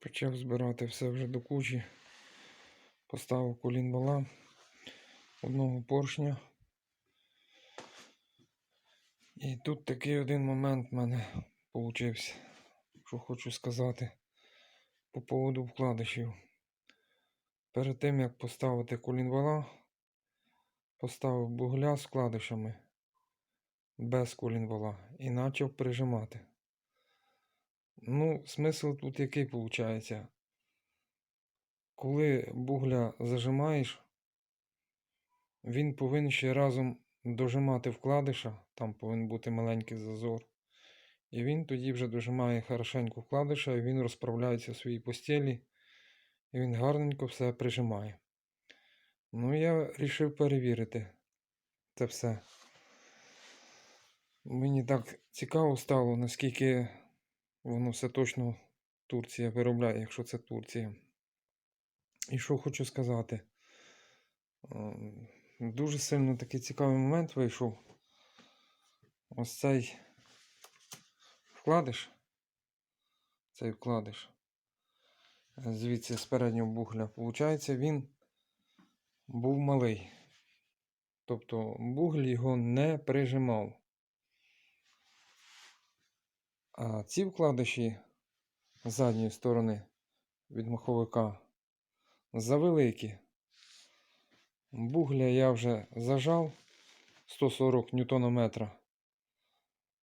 Почав збирати все вже до кучі. Поставив колінбала, одного поршня. І тут такий один момент в мене получився, що хочу сказати по поводу вкладишів. Перед тим як поставити колінвала, поставив бугля з вкладишами без колінвала і почав прижимати. Ну, смисл тут який виходить? Коли бугля зажимаєш, він повинен ще разом дожимати вкладиша, там повинен бути маленький зазор. І він тоді вже дожимає хорошенько вкладиша, і він розправляється в своїй постелі, і він гарненько все прижимає. Ну, я вирішив перевірити це все. Мені так цікаво стало, наскільки воно все точно Турція виробляє, якщо це Турція. І що хочу сказати. Ем, Дуже сильно такий цікавий момент вийшов. Ось цей вкладиш. Цей вкладиш. е, Звідси з переднього бугля. Получається, він був малий. Тобто бугль його не прижимав. А ці вкладиші задньої сторони від маховика завеликі. Бугля я вже зажав 140 ньютонометра.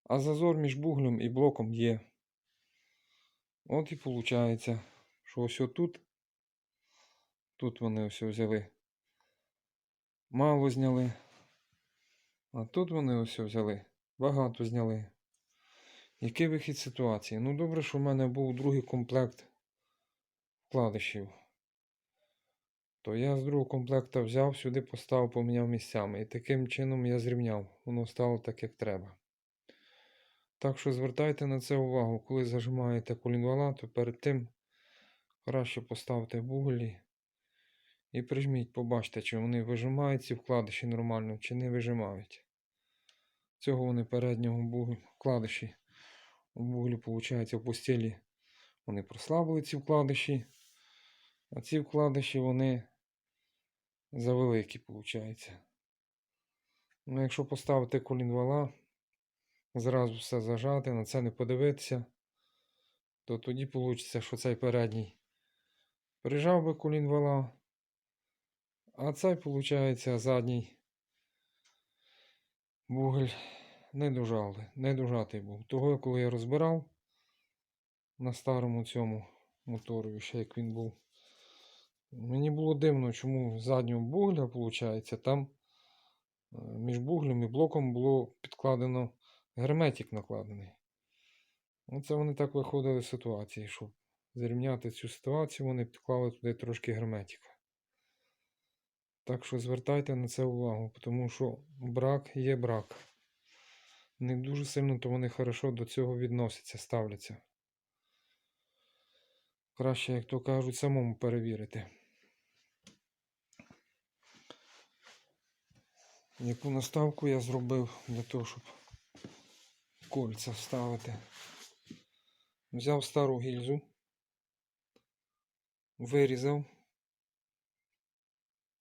А зазор між буглем і блоком є. От і виходить, що ось тут, тут вони ось взяли. Мало зняли. А тут вони ось взяли. Багато зняли. Який вихід ситуації? Ну добре, що в мене був другий комплект вкладишів. То я з другого комплекта взяв, сюди поставив, поміняв місцями. І таким чином я зрівняв. Воно стало так, як треба. Так що звертайте на це увагу, коли зажимаєте колінвала, то перед тим краще поставте буглі і прижміть, побачте, чи вони вижимають ці вкладиші нормально, чи не вижимають. Цього вони переднього вкладиші у буглі, виходить, в постелі вони прослабили ці вкладиші, а ці вкладиші вони завеликі, виходить. Ну, якщо поставити колінвала, зразу все зажати, на це не подивитися, то тоді вийде, що цей передній прижав би колінвала, а цей, виходить, задній бугель не дожали, не дожатий був. Того, коли я розбирав на старому цьому мотору, ще як він був, мені було дивно, чому з заднього бугля, виходить, там е, між буглем і блоком було підкладено герметик накладений. Оце вони так виходили з ситуації, щоб зрівняти цю ситуацію, вони підклали туди трошки герметика. Так що звертайте на це увагу, тому що брак є брак. Не дуже сильно то вони хорошо до цього відносяться, ставляться. Краще, як то кажуть, самому перевірити. Яку наставку я зробив для того, щоб кольця вставити. Взяв стару гільзу, вирізав.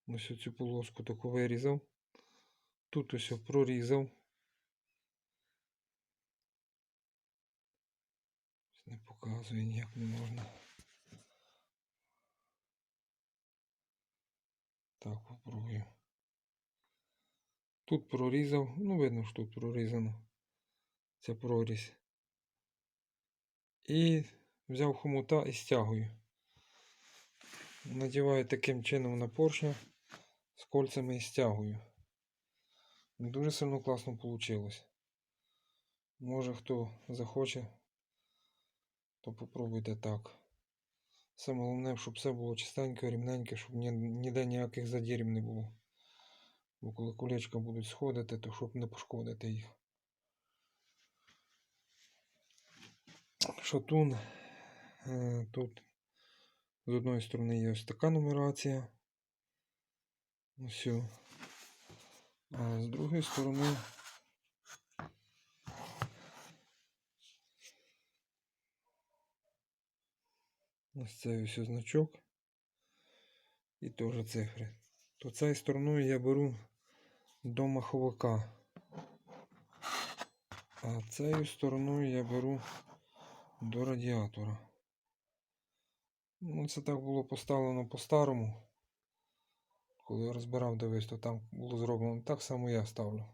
Ось цю полоску таку вирізав. Тут ось прорізав. Не показує ніяк не можна. Так, попробую. Тут прорізав, ну видно, що тут прорізано. Це прорізь. І взяв хомута і стягую. Надіваю таким чином на поршня з кольцями і стягую. Дуже сильно класно вийшло. Може хто захоче, то попробуйте так. Саме головне, щоб все було чистенько, рівненьке, щоб ні- ніде ніяких задірів не було. Бо коли колечка будуть сходити, то щоб не пошкодити їх. Шатун. е, Тут з одної сторони є ось така нумерація. Ось. А з другої сторони Ось цей ось значок. І теж цифри. То цією стороною я беру до маховика. А цією стороною я беру до радіатора. Ну, це так було поставлено по-старому. Коли я розбирав, дивись, то там було зроблено так само я ставлю.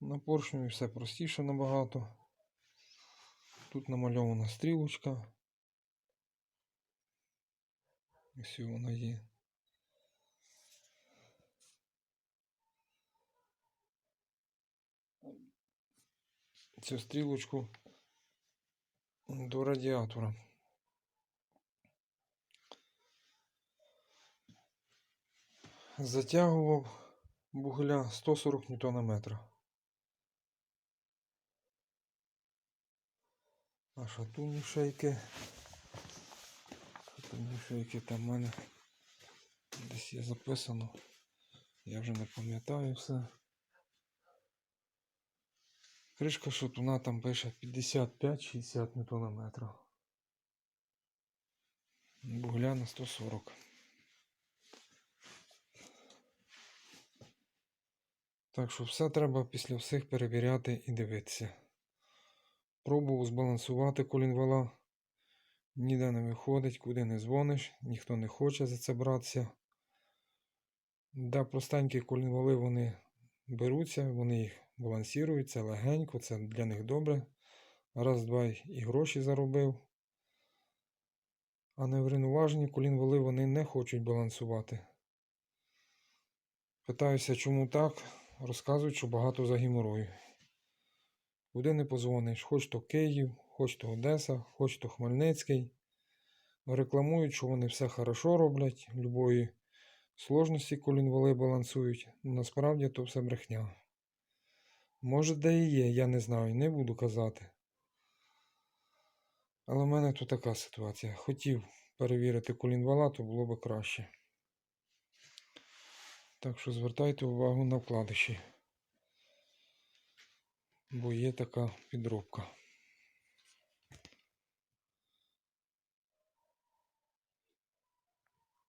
На поршню все простіше набагато. Тут намальована стрілочка. Ось вона є. Цю стрілочку до радіатора. Затягував бугля 140 ньютона. А шатунні шейки. Шатунні шейки там в мене десь є записано. Я вже не пам'ятаю все. Кришка шатуна там пише 55-60 ньютона метра. Бугля на 140. Так що все треба після всіх перевіряти і дивитися. Пробував збалансувати колінвала. Ніде не виходить, куди не дзвониш, ніхто не хоче за це братися. Да, простенькі колінвали вони беруться, вони їх балансують, це легенько, це для них добре. Раз, два і гроші заробив. А невринуважені колінвали вони не хочуть балансувати. Питаюся, чому так? Розказують, що багато за геморою. Куди не позвониш, хоч то Київ, хоч то Одеса, хоч то Хмельницький. Рекламують, що вони все хорошо роблять, любої сложності колінвали балансують. Насправді то все брехня. Може, де і є, я не знаю, не буду казати. Але в мене тут така ситуація. Хотів перевірити колінвала, то було би краще. Так що звертайте увагу на вкладиші. Бо є така підробка.